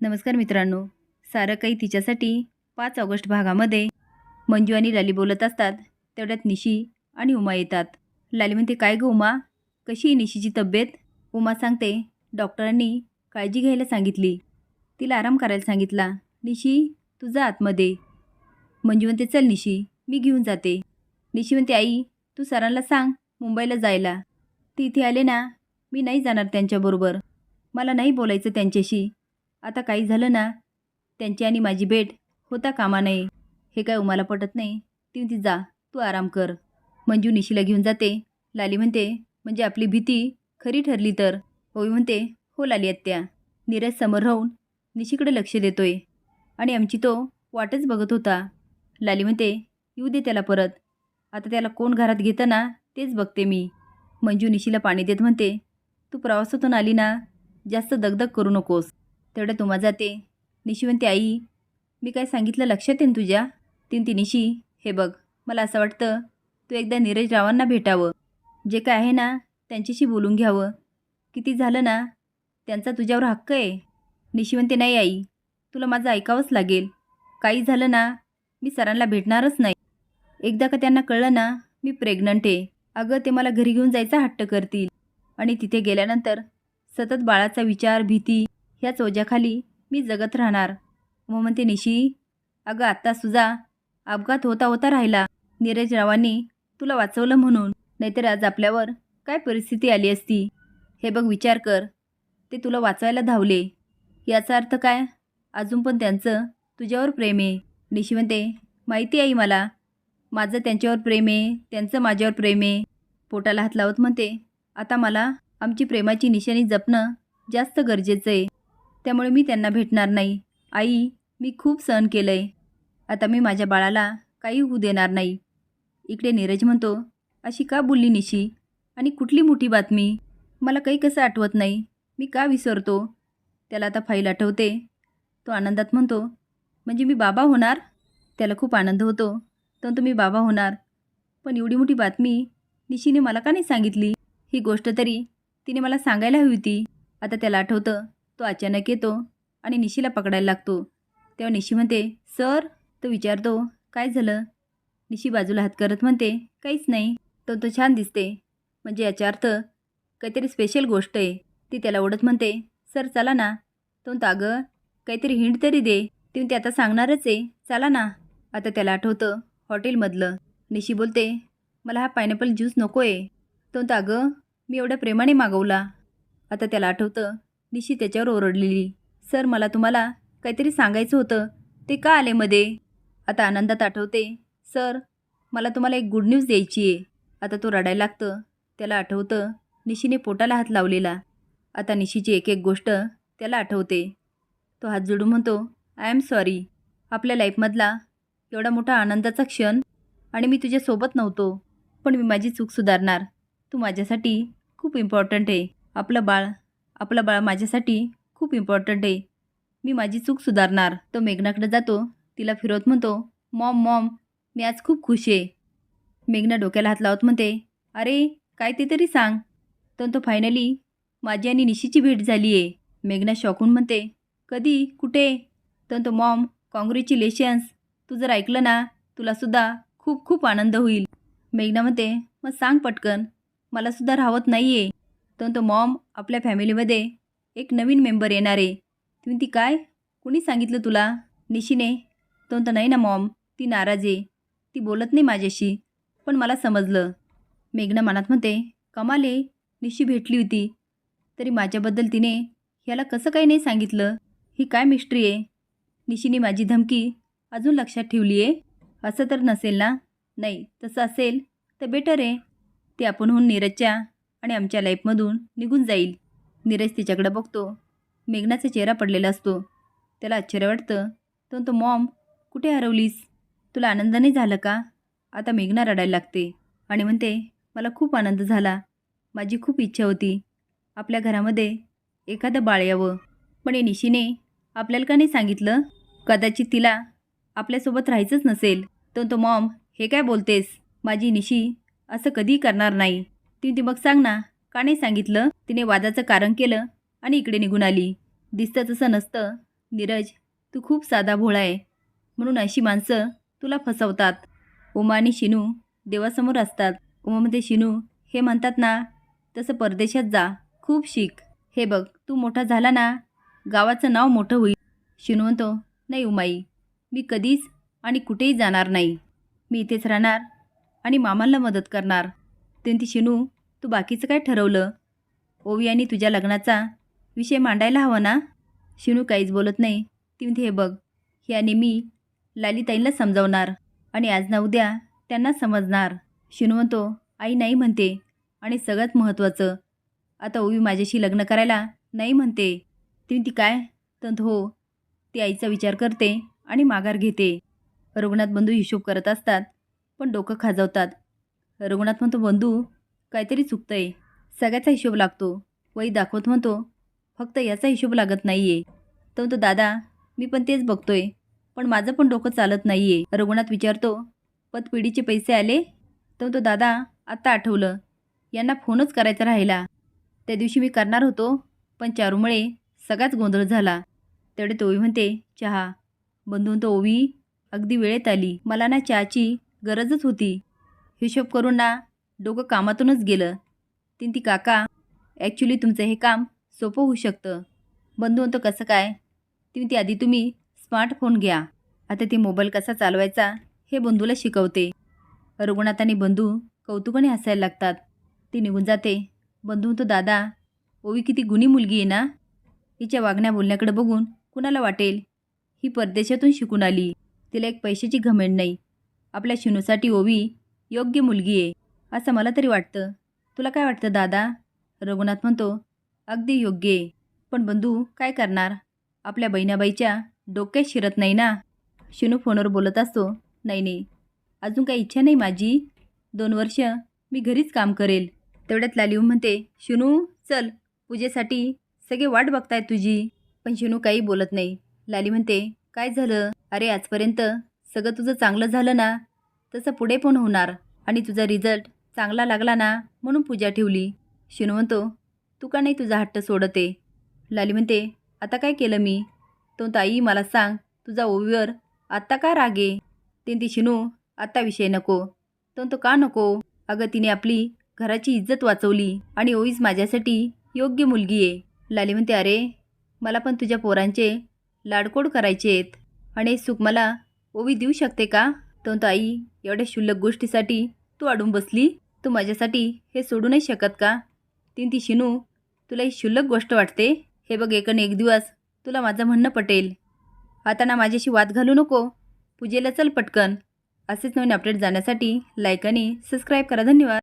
नमस्कार मित्रांनो. सारं काही तिच्यासाठी पाच ऑगस्ट भागामध्ये मंजू आणि लाली बोलत असतात. तेवढ्यात निशी आणि उमा येतात. लाली म्हणते काय गं उमा? कशी आहे निशीची तब्येत? उमा सांगते डॉक्टरांनी काळजी घ्यायला सांगितली. तिला आराम करायला सांगितला. निशी तू जा आतमध्ये. मंजू म्हणते चल निशी मी घेऊन जाते. निशी म्हणते आई तू सरांना सांग मुंबईला जायला. ते इथे आले ना मी नाही जाणार त्यांच्याबरोबर. मला नाही बोलायचं त्यांच्याशी. आता काही झालं ना त्यांची आणि माझी भेट होता कामा नये. हे काय उमाला पटत नाही. ती म्हणते जा तू आराम कर. मंजू निशीला घेऊन जाते. लाली म्हणते म्हणजे आपली भीती खरी ठरली तर? होई म्हणते हो लाली आत्या. नीरज समोर राहून निशीकडे लक्ष देतोय. आणि आमची तो वाटच बघत होता. लाली म्हणते येऊ दे त्याला परत. आता त्याला कोण घरात घेतं ना तेच बघते मी. मंजू निशीला पाणी देत म्हणते तू प्रवासातून आली ना जास्त दगदग करू नकोस. तेवढं तुम्हा जाते निशी म्हणते आई मी काय सांगितलं लक्षात येईन तुझ्या? तीन ती निशी हे बघ मला असं वाटतं तू एकदा नीरज रावांना भेटावं. जे काय आहे ना त्यांच्याशी बोलून घ्यावं. किती झालं ना त्यांचा तुझ्यावर हक्क आहे. निशी म्हणते नाही आई तुला माझं ऐकावंच लागेल. काही झालं ना मी सरांना भेटणारच नाही. एकदा का त्यांना कळलं ना मी प्रेग्नंट आहे. अगं ते मला घरी घेऊन जायचा हट्ट करतील. आणि तिथे गेल्यानंतर सतत बाळाचा विचार भीती ह्याच ओझ्याखाली मी जगत राहणार. मग म्हणते निशी अगं आत्ता सुजा अपघात होता होता राहिला. नीरज रावांनी तुला वाचवलं म्हणून. नाहीतर आज आपल्यावर काय परिस्थिती आली असती? हे बघ विचार कर. ते तुला वाचवायला धावले. याचा अर्थ काय? अजून पण त्यांचं तुझ्यावर प्रेम आहे. निशी म्हणते माहिती आहे मला. माझं त्यांच्यावर प्रेम आहे त्यांचं माझ्यावर प्रेम आहे. पोटाला हात लावत म्हणते आता मला आमची प्रेमाची निशाणी जपणं जास्त गरजेचं आहे. त्यामुळे मी त्यांना भेटणार नाही. आई मी खूप सहन केलं आहे आता मी माझ्या बाळाला काही होऊ देणार नाही. इकडे नीरज म्हणतो अशी का बोलली निशी? आणि कुठली मोठी बातमी? मला काही कसं आठवत नाही. मी का विसरतो? त्याला आता फाईल आठवते. तो आनंदात म्हणतो म्हणजे मी बाबा होणार? त्याला खूप आनंद होतो. तर तुम्ही बाबा होणार. पण एवढी मोठी बातमी निशीने मला का नाही सांगितली? ही गोष्ट तरी तिने मला सांगायला हवी होती. आता त्याला आठवतं तो अचानक येतो आणि निशीला पकडायला लागतो. तेव्हा निशी म्हणते सर तो विचारतो काय झालं? निशी बाजूला हात करत म्हणते काहीच नाही तो तो छान दिसते. म्हणजे याचा अर्थ काहीतरी स्पेशल गोष्ट आहे. ती त्याला ओढत म्हणते सर चला ना. तो म्हणतो अगं काहीतरी हिंट तरी दे. ती ते आता सांगणारच आहे. चला ना. आता त्याला आठवतं हॉटेलमधलं. निशी बोलते मला हा पायनॅपल ज्यूस नको आहे तो म्हणतो अगं मी एवढ्या प्रेमाने मागवला. आता त्याला आठवतं निशी त्याच्यावर ओरडलेली सर मला तुम्हाला काहीतरी सांगायचं होतं. ते का आले मध्ये? आता आनंदात आठवते सर मला तुम्हाला एक गुड न्यूज द्यायची आहे. आता तो रडायला लागतं. त्याला आठवतं निशीने पोटाला हात लावलेला. आता निशीची एक एक गोष्ट त्याला आठवते. तो हात जोडून म्हणतो आय एम सॉरी आपल्या लाईफमधला एवढा मोठा आनंदाचा क्षण आणि मी तुझ्यासोबत नव्हतो पण मी माझी चूक सुधारणार. तू माझ्यासाठी खूप इम्पॉर्टंट आहे. आपलं बाळ आपलं बाळ माझ्यासाठी खूप इम्पॉर्टंट आहे. मी माझी चूक सुधारणार. तो मेघनाकडे जातो. तिला फिरवत म्हणतो मॉम मॉम मी आज खूप खुश आहे. मेघना डोक्याला हात लावत म्हणते अरे काय ते तरी सांग. तर तो फायनली माझी आणि निशीची भेट झाली आहे. मेघना शॉकून म्हणते कधी? कुठे? तर तो मॉम कॉंग्रॅच्युलेशन्स तू जर ऐकलं ना तुलासुद्धा खूप खूप आनंद होईल. मेघना म्हणते मग सांग पटकन. मलासुद्धा राहत नाही आहे तर तो मॉम आपल्या फॅमिलीमध्ये एक नवीन मेंबर येणार आहे. तुम्ही ती काय? कुणी सांगितलं तुला? निशीने. तो तर नाही ना मॉम ती नाराज आहे. ती बोलत नाही माझ्याशी. पण मला समजलं. मेघना मनात म्हणते कमाल आहे. निशी भेटली होती. तरी माझ्याबद्दल तिने ह्याला कसं काही नाही सांगितलं? ही काय मिस्ट्री आहे? निशीने माझी धमकी अजून लक्षात ठेवली आहे. असं तर नसेल ना? नाही तसं असेल तर बेटर आहे. ते आपणहून नीरजच्या आणि आमच्या लाईफमधून निघून जाईल. नीरज तिच्याकडे बघतो. मेघनाचा चेहरा पडलेला असतो. त्याला आश्चर्य वाटतं. तर तो मॉम कुठे हरवलीस? तुला आनंद नाही झालं का? आता मेघना रडायला लागते आणि म्हणते मला खूप आनंद झाला. माझी खूप इच्छा होती. आपल्या घरामध्ये एखादं बाळ यावं. पण या निशीने आपल्याला का नाही सांगितलं? कदाचित तिला आपल्यासोबत राहायचंच नसेल. तर तो मॉम हे काय बोलतेस? माझी निशी असं कधी करणार नाही. ती ती मग सांग ना. का नाही सांगितलं? तिने वादाचं कारण केलं आणि इकडे निघून आली. दिसतं तसं नसतं. नीरज तू खूप साधा भोळा आहे. म्हणून अशी माणसं तुला फसवतात. उमा आणि शिनू देवासमोर असतात. उमामध्ये शिनू हे म्हणतात ना तसं परदेशात जा. खूप शिक हे बघ तू मोठा झाला ना गावाचं नाव मोठं होईल. शिनू म्हणतो नाही उमाई मी कधीच आणि कुठेही जाणार नाही. मी इथेच राहणार आणि मामांना मदत करणार. ते ती शिनू तू बाकीचं काय ठरवलं? ओवी आणि तुझ्या लग्नाचा विषय मांडायला हवा ना? शिनू काहीच बोलत नाही. ती म्हणते हे बघ हे आणि मी लालीताईंना समजावणार आणि आज ना उद्या त्यांना समजणार. शिनू म्हणतो आई नाही म्हणते आणि सगळ्यात महत्त्वाचं आता ओवी माझ्याशी लग्न करायला नाही म्हणते. ती म्हणती काय? तर हो ती आईचा विचार करते आणि माघार घेते. रघुनाथ बंधू हिशोब करत असतात पण डोकं खाजवतात. रघुनाथ म्हणतो बंधू काहीतरी चुकतं आहे सगळ्याचा हिशोब लागतो. वही दाखवत म्हणतो फक्त याचा हिशोब लागत नाही आहे तर म्हणतो दादा मी पण तेच बघतोय पण माझं पण डोकं चालत नाही आहे रघुनाथ विचारतो पतपिढीचे पैसे आले? तर म्हणतो दादा आत्ता आठवलं. यांना फोनच करायचा राहिला. त्या दिवशी मी करणार होतो पण चारूमुळे सगळाच गोंधळ झाला. तेवढे तोवी म्हणते चहा. बंधू म्हणतो ओवी अगदी वेळेत आली. मला ना चहाची गरजच होती. हिशोब करून ना डोकं कामातूनच गेलं. तीन ती काका ॲक्च्युली तुमचं हे काम सोपं होऊ शकतं. बंधू म्हणतो कसं काय? ती ती आधी तुम्ही स्मार्टफोन घ्या. आता ते मोबाईल कसा चालवायचा हे बंधूला शिकवते. रघुनाथ आणि बंधू कौतुकाने हसायला लागतात. ती निघून जाते. बंधू म्हणतो दादा ओवी किती गुणी मुलगी आहे ना? हिच्या वागण्या बोलण्याकडे बघून कुणाला वाटेल? ही परदेशातून शिकून आली. तिला एक पैशाची घमेंड नाही. आपल्या शिनूसाठी ओवी योग्य मुलगी आहे असं मला तरी वाटतं. तुला काय वाटतं दादा? रघुनाथ म्हणतो अगदी योग्य आहे. पण बंधू काय करणार? आपल्या बहिणाबाईच्या डोक्यात शिरत नाही ना? शिनू फोनवर बोलत असतो नाही नाही. अजून काही इच्छा नाही माझी. दोन वर्ष मी घरीच काम करेल. तेवढ्यात लालिव म्हणते शिनू चल. पूजेसाठी सगळे वाट बघतायत तुझी. पण शिनू काही बोलत नाही. लाली म्हणते काय झालं? अरे आजपर्यंत सगळं तुझं चांगलं झालं ना? तसं पुढे पण होणार. आणि तुझा रिझल्ट चांगला लागला ना म्हणून पूजा ठेवली. शिनू म्हणतो तू का नाही तुझा हट्ट सोडते? लाली म्हणते आता काय केलं मी? तो ताई मला सांग तुझा ओवीवर आत्ता का रागे ते ती शिनू आत्ता विषय नको. तो तो का नको? अगं तिने आपली घराची इज्जत वाचवली आणि ओवीच माझ्यासाठी योग्य मुलगी आहे. लाली म्हणते अरे मला पण तुझ्या पोरांचे लाडकोड करायचे आहेत आणि सुख मला ओवी देऊ शकते का? तो तो आई एवढ्या शुल्लक गोष्टीसाठी तू अडून बसली? तू माझ्यासाठी हे सोडू नाही शकत का? तीन ती शिनू तुला ही क्षुल्लक गोष्ट वाटते? हे बघ एकन एक दिवस तुला माझं म्हणणं पटेल. आता ना माझ्याशी वाद घालू नको. पूजेला चल पटकन. असेच नवीन अपडेट जाण्यासाठी लाईक आणि सबस्क्राईब करा. धन्यवाद.